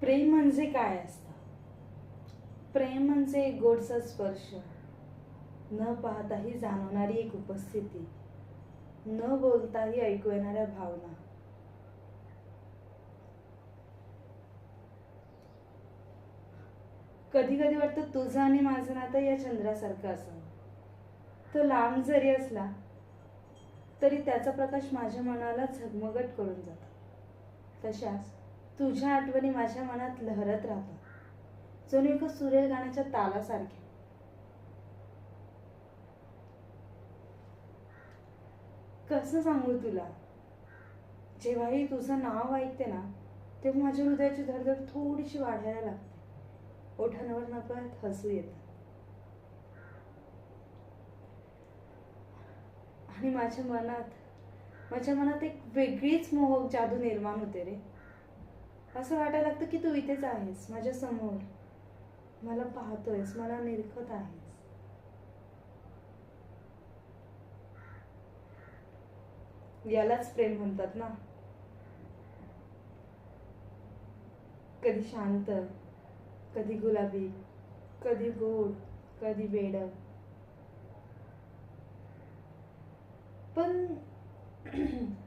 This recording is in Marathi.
प्रेम म्हणजे काय असतं? प्रेम म्हणजे एक गोडसा स्पर्श. न पाहताही जाणवणारी एक उपस्थिती. न बोलताही ऐकू येणाऱ्या भावना. कधी कधी वाटतं तुझं आणि माझं नातं या चंद्रासारखं असावं. तो लांब जरी असला तरी त्याचा प्रकाश माझ्या मनाला झगमगट करून जातो. तशाच तुझ्या आठवणी माझ्या मनात लहरत राहतात. जणू एका सुरेल गाण्याच्या तालासारख्या कसं सांगू तुला? जेव्हाही तुझं नाव ऐकते ना तेव्हा माझ्या हृदयाची धडधड थोडीशी वाढायला लागते. ओठांवर नकळत हसू येतं. आणि माझ्या मनात माझ्या मनात एक वेगळीच मोहक जादू निर्माण होते रे. असं वाटायला लागतं की तू इथेच आहेस माझ्यासमोर. मला पाहतोयस मला निरखत आहेस. यालाच प्रेम म्हणतात ना. कधी शांत कधी गुलाबी कधी गोड कधी वेड पण